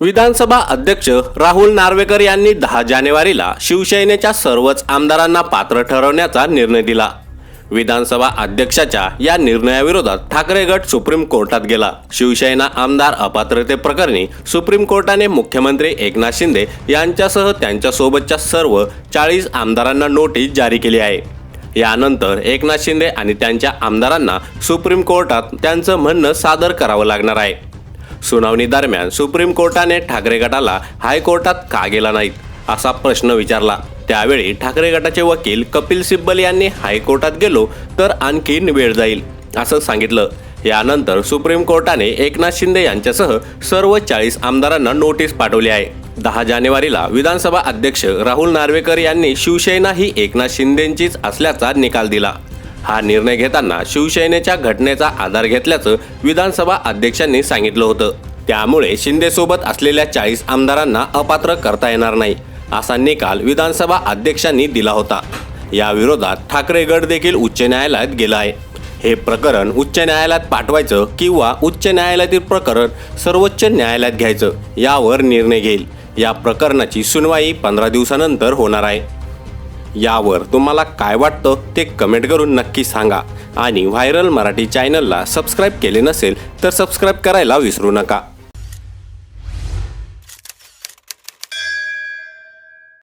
विधानसभा अध्यक्ष राहुल नार्वेकर यांनी दहा जानेवारीला शिवसेनेच्या सर्वच आमदारांना पात्र ठरवण्याचा निर्णय दिला. विधानसभा अध्यक्षाच्या या निर्णयाविरोधात ठाकरे गट सुप्रीम कोर्टात गेला. शिवसेना आमदार अपात्रते प्रकरणी सुप्रीम कोर्टाने मुख्यमंत्री एकनाथ शिंदे यांच्यासह त्यांच्यासोबतच्या सर्व चाळीस आमदारांना नोटीस जारी केली आहे. यानंतर एकनाथ शिंदे आणि त्यांच्या आमदारांना सुप्रीम कोर्टात त्यांचं म्हणणं सादर करावं लागणार आहे. सुनावणी दरम्यान सुप्रीम कोर्टाने ठाकरे गटाला हायकोर्टात का गेला नाहीत असा प्रश्न विचारला. त्यावेळी ठाकरे गटाचे वकील कपिल सिब्बल यांनी हायकोर्टात गेलो तर आणखीन वेळ जाईल असं सांगितलं. यानंतर सुप्रीम कोर्टाने एकनाथ शिंदे यांच्यासह सर्व चाळीस आमदारांना नोटीस पाठवली आहे. दहा जानेवारीला विधानसभा अध्यक्ष राहुल नार्वेकर यांनी शिवसेना ही एकनाथ शिंदेंचीच असल्याचा निकाल दिला. हा निर्णय घेताना शिवसेनेच्या घटनेचा आधार घेतल्याचं विधानसभा अध्यक्षांनी सांगितलं होतं. त्यामुळे शिंदेसोबत असलेल्या चाळीस आमदारांना अपात्र करता येणार नाही असा निकाल विधानसभा अध्यक्षांनी दिला होता. या विरोधात ठाकरे गट देखील उच्च न्यायालयात गेला आहे. हे प्रकरण उच्च न्यायालयात पाठवायचं किंवा उच्च न्यायालयातील प्रकरण सर्वोच्च न्यायालयात घ्यायचं यावर निर्णय घेईल. या प्रकरणाची सुनवाई पंधरा दिवसानंतर होणार आहे. यावर तुम्हाला काय वाटतं ते कमेंट करून नक्की सांगा. आणि व्हायरल मराठी चॅनलला सबस्क्राईब केले नसेल तर सबस्क्राईब करायला विसरू नका.